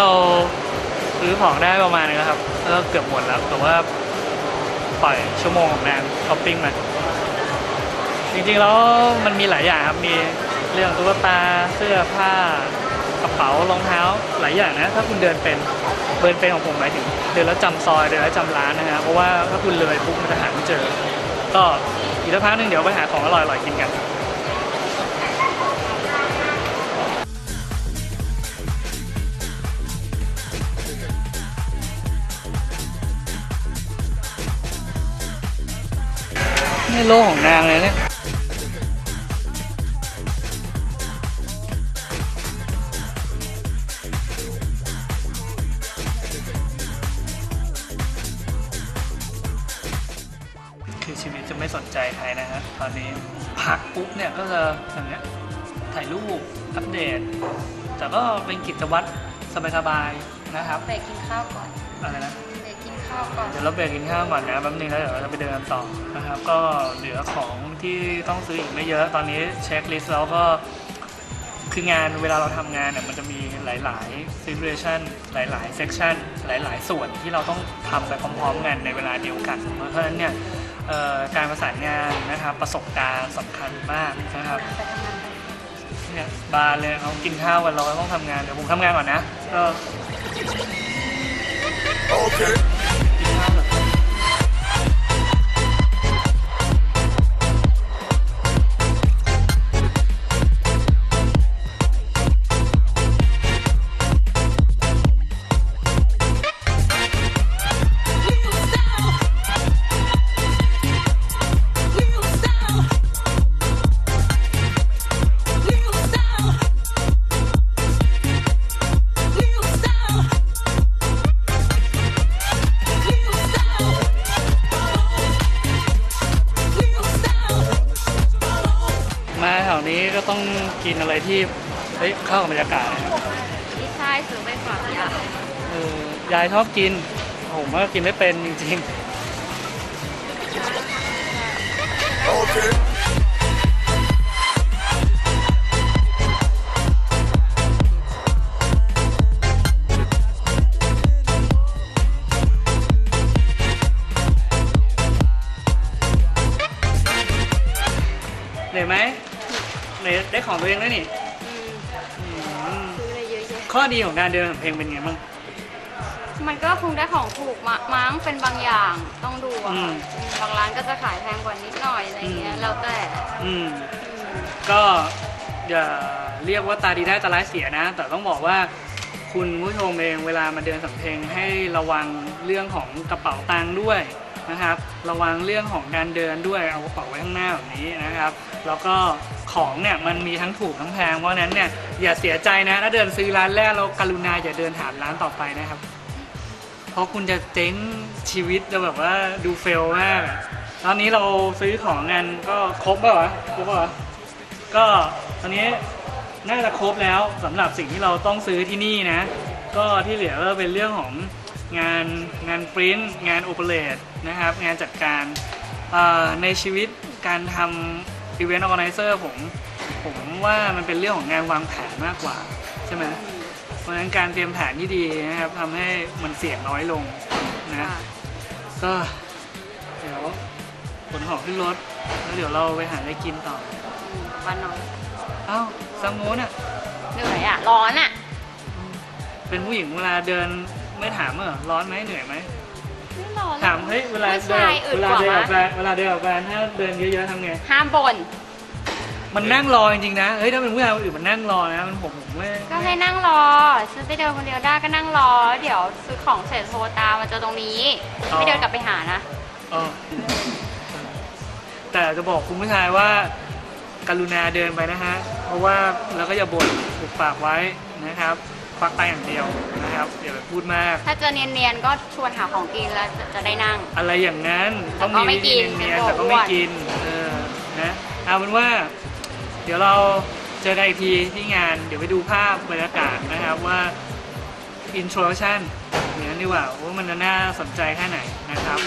เราซื้อของได้ประมาณนึงแล้วครับแล้วก็เกือบหมดแล้วแต่ว่าปล่อยชั่วโมงของนางช้อปปิ้งมาจริงๆแล้วมันมีหลายอย่างครับมีเรื่องตุ๊กตาเสื้อผ้ากระเป๋ารองเท้าหลายอย่างนะ ถ้าคุณเดินเป็นเดินเป็นของผมหมายถึง เดินแล้วจำซอยเดินแล้วจำร้านนะฮะเพราะว่าถ้าคุณเลยปุ๊บมันจะหาไม่เจอ ก็อีกสักพักหนึงเดี๋ยวไปหาของอร่อยๆกินกัน นี่โลกของนางเลยเนี่ยคือชีวิตจะไม่สนใจใครนะฮะตอนนี้พักปุ๊บเนี่ยก็จะอย่างเงี้ยถ่ายรูปอัปเดต แต่ก็เป็นกิจวัตรสบายๆนะครับเบรกกินข้าวก่อน อะไรนะเบรกกิน ข้าวก่อน เดี๋ยวเราเบรกกินข้าวก่อนนะแป๊บนึงแล้วเดี๋ยวเราจะไปเดินกันต่อนะครับ ก็เหลือของที่ต้องซื้ออีกไม่เยอะ ตอนนี้เช็คลิสต์แล้วก็คืองานเวลาเราทำงานเนี่ยมันจะมีหลายๆ situation หลายๆ section หลายๆ ส่วนที่เราต้องทำไปพร้อมๆกันในเวลาเดียวกัน เพราะฉะนั้นเนี่ยเอ่อการประสานงานนะครับประสบการณ์สำคัญมากนะครับ ไปทำงานกันเนี่ยบาร์เลยเขากินข้าวกันเราก็ต้องทำงาน เดี๋ยวผมทำงานก่อนนะก็กิ ต้องกินอะไรที่เฮ้ยเข้ากับบรรยากาศนะครับพี่ชายซื้อไปฝากยาเออยายชอบกิน ผมก็กินไม่เป็นจริงๆเหนื่อยไหม เหนื่อยได้ของตัวเองแล้วนี่อืมอืมซื้ออะไรเยอะแยะข้อดีของการเดินของเพลงเป็นไงบ้าง มันก็คงได้ของถูกมามั้งเป็นบางอย่างต้องดูอะอืมค่ะอืมบางร้านก็จะขายแพงกว่านิดหน่อยอะไรเงี้ยอืมแล้วแต่อืม อืมก็อย่าเรียกว่าตาดีได้ตาร้ายเสียนะ แต่ต้องบอกว่าคุณผู้ชมเองเวลามาเดินสำเพ็งให้ระวังเรื่องของกระเป๋าตังค์ด้วยนะครับ ระวังเรื่องของการเดินด้วยเอากระเป๋าไว้ข้างหน้าแบบนี้นะครับ แล้วก็ ของเนี่ยมันมีทั้งถูกทั้งแพง เพราะฉะนั้นเนี่ยอย่าเสียใจนะถ้าเดินซื้อร้านแรกแล้วกรุณาอย่าเดินถามร้านต่อไปนะครับ เพราะคุณจะเจ๊งชีวิตจะแบบว่าดูเฟลมากตอนนี้เราซื้อของกันก็ครบป่ะวะครบป่ะวะก็ตอนนี้น่าจะครบแล้วสำหรับสิ่งที่เราต้องซื้อที่นี่นะ ก็ที่เหลือก็เป็นเรื่องของงานงานปริ้นงานโอเปเรตนะครับ งานจัดการในชีวิตการทำ อีเวนต์ออแกไนเซอร์ผมผมว่ามันเป็นเรื่องของงานวางแผนมากกว่า ใช่ไหมเพราะฉะนั้นการเตรียมแผนที่ดีนะครับทำให้มันเสี่ยงน้อยลงนะค่ะก็เดี๋ยวขนของขึ้นรถ แล้วเดี๋ยวเราไปหาอะไรกินต่ออืมวันนอนเอ้าซังโมน่ะเหนื่อยอะ ร้อนอะ เป็นผู้หญิงเวลาเดินไม่ถามเหรอร้อนไหมเหนื่อยไหมไม่ ร้อนถามเฮ้ยเวลาผู้เดิชานยอึดเวลากว่าเดินกับแฟมะนเวลาเดินกับแฟนถ้าเดินเยอะๆทำไง ห้ามบ่นมันนั่งรอจริงๆนะ เฮ้ยถ้าเป็นผู้ชายคนอื่นมันนั่งรอนะ มันผมผมไม่ก็ให้นั่งรอซื้อไปเดินคนเดียวได้ก็นั่งรอ เดี๋ยวซื้อของเสร็จโทรตามมาเจอตรงนี้ ไม่เดินกลับไปหานะ เออแต่จะบอกคุณผู้ชายว่า กรุณาเดินไปนะฮะ เพราะว่าแล้วก็อย่าบ่นปุบปากไว้นะครับ ควักตาอย่างเดียวนะครับอย่าไปพูดมาก ถ้าเจอเนียนๆก็ชวนหาของกินแล้วจะจะได้นั่ง อะไรอย่างนั้นต้องแต่ก็มีไม่วิธีกินเนียนเป็นๆแต่ก็อ้ไม่วนกินเออนะเอาเป็นว่า เดี๋ยวเราเจอกันอีกทีที่งานเดี๋ยวไปดูภาพบรรยากาศนะครับว่า introduction อย่างนั้นดีกว่าว่ามันจะน่าสนใจแค่ไหนนะครับ